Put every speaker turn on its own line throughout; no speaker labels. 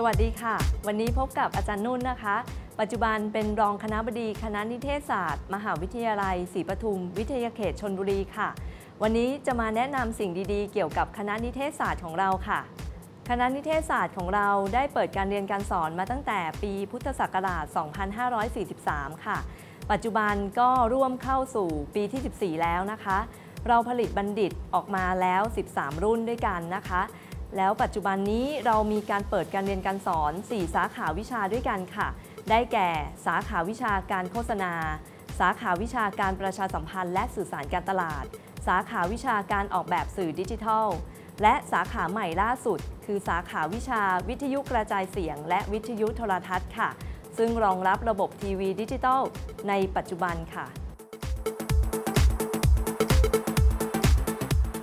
สวัสดีค่ะ วันนี้พบกับอาจารย์นุ่นนะคะ ปัจจุบันเป็นรองคณะบดีคณะนิเทศศาสตร์ มหาวิทยาลัยศรีปทุม วิทยาเขตชนบุรีค่ะ วันนี้จะมาแนะนำสิ่งดีๆ เกี่ยวกับคณะนิเทศศาสตร์ของเราค่ะ คณะนิเทศศาสตร์ของเราได้เปิดการเรียนการสอนมาตั้งแต่ปีพุทธศักราช 2543 ค่ะ ปัจจุบันก็ร่วมเข้าสู่ปีที่ 14 แล้วนะคะ เราผลิตบัณฑิตออกมาแล้ว 13 รุ่นด้วยกันนะคะ แล้วปัจจุบันนี้เรามีการเปิดการเรียนการสอน 4 สาขาวิชาด้วยกันค่ะ ได้แก่สาขาวิชาการโฆษณา สาขาวิชาการประชาสัมพันธ์ และสื่อสารการตลาด สาขาวิชาการออกแบบสื่อดิจิทัล และสาขาใหม่ล่าสุด คือสาขาวิชาวิทยุกระจายเสียง และวิทยุโทรทัศน์ค่ะ ซึ่งรองรับระบบทีวีดิจิทัลในปัจจุบันค่ะ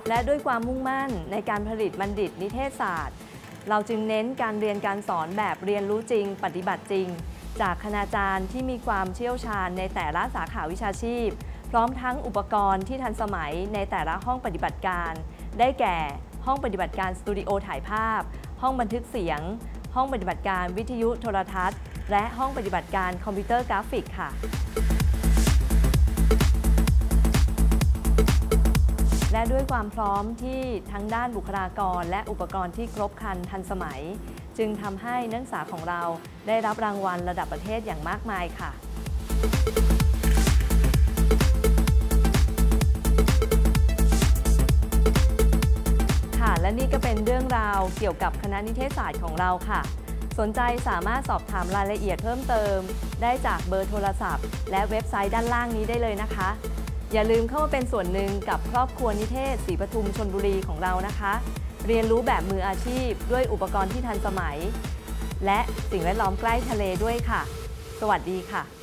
และด้วยความมุ่งมั่นในการผลิตบัณฑิตนิเทศศาสตร์ เราจึงเน้นการเรียนการสอนแบบเรียนรู้จริง ปฏิบัติจริง จากคณาจารย์ที่มีความเชี่ยวชาญในแต่ละสาขาวิชาชีพ พร้อมทั้งอุปกรณ์ที่ทันสมัยในแต่ละห้องปฏิบัติการ ได้แก่ห้องปฏิบัติการสตูดิโอถ่ายภาพ ห้องบันทึกเสียง ห้องปฏิบัติการวิทยุโทรทัศน์ และห้องปฏิบัติการคอมพิวเตอร์กราฟิกค่ะ ด้วยความพร้อมที่ทั้งด้านบุคลากร และอุปกรณ์ที่ครบครันทันสมัย จึงทำให้นักศึกษาของเราได้รับรางวัลระดับประเทศอย่างมากมายค่ะค่ะและนี่ก็เป็นเรื่องราวเกี่ยวกับคณะนิเทศศาสตร์ของเราค่ะ สนใจสามารถสอบถามรายละเอียดเพิ่มเติม ได้จากเบอร์โทรศัพท์ และเว็บไซต์ด้านล่างนี้ได้เลยนะคะ อย่าลืมเข้ามาเป็นส่วนหนึ่งกับครอบครัวนิเทศศรีปทุมชนบุรีของเรานะคะ เรียนรู้แบบมืออาชีพ ด้วยอุปกรณ์ที่ทันสมัย และสิ่งแวดล้อมใกล้ทะเลด้วยค่ะ สวัสดีค่ะ